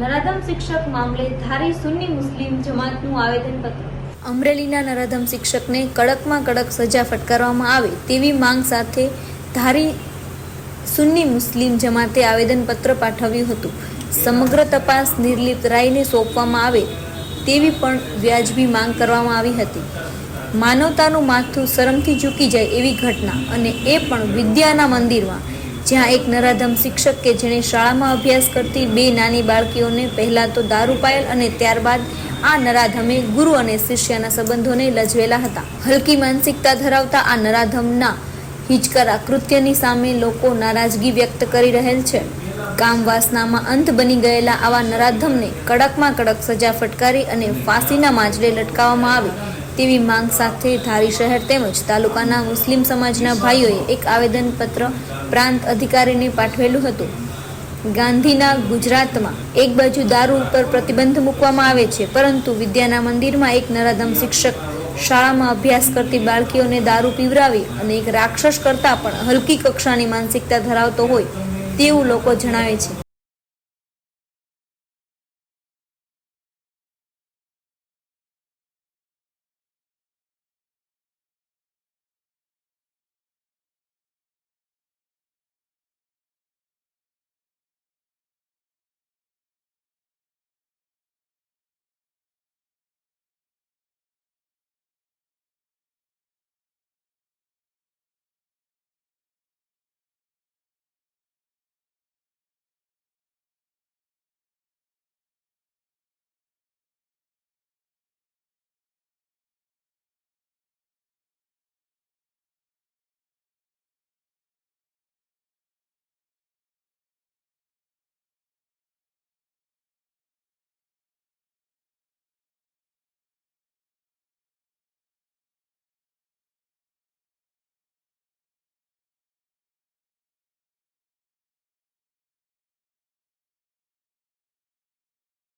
નરાધમ શિક્ષક મામલે ધારી સુન્ની મુસ્લિમ જમાતનું આવેદનપત્ર. અમરેલીના નરાધમ શિક્ષકને કડકમાં કડક સજા ફટકારવામાં આવે તેવી માંગ સાથે ધારી સુન્ની મુસ્લિમ જમાતે આવેદનપત્ર પાઠવ્યું હતું. સમગ્ર તપાસ નિર્લિપ્ત રાયને સોંપવામાં આવે તેવી પણ વ્યાજબી માંગ કરવામાં આવી હતી. માનવતાનું માથું શરમથી ઝૂકી જાય એવી ઘટના અને એ પણ વિદ્યાના મંદિરમાં જ્યાં એક નરાધમ શિક્ષક કે જેણે શાળામાં અભ્યાસ કરતી બે નાની બાળકીઓને પહેલાં તો દારૂ પાયેલ અને ત્યારબાદ આ નરાધમે ગુરુ અને શિષ્યના સંબંધોને લજવેલા હતા. હલકી માનસિકતા ધરાવતા આ નરાધમના હિચકરા કૃત્યની સામે લોકો નારાજગી વ્યક્ત કરી રહેલ છે. કામ વાસનામાં અંત બની ગયેલા આવા નરાધમને કડકમાં કડક સજા ફટકારી અને ફાંસીના માંચડે લટકાવવામાં આવે. તેવી માંગ સાથે ધારી શહેર તેમજ તાલુકાના મુસ્લિમ સમાજના ભાઈઓએ એક આવેદનપત્ર પ્રાંત અધિકારીને પાઠવેલું હતું. ગાંધીના ગુજરાતમાં એક બાજુ દારૂ ઉપર પ્રતિબંધ મૂકવામાં આવે છે, પરંતુ વિદ્યાના મંદિરમાં એક નરાધમ શિક્ષક શાળામાં અભ્યાસ કરતી બાળકીઓને દારૂ પીવરાવી અને એક રાક્ષસ કરતાં પણ હલકી કક્ષાની માનસિકતા ધરાવતો હોય તેવું લોકો જણાવે છે.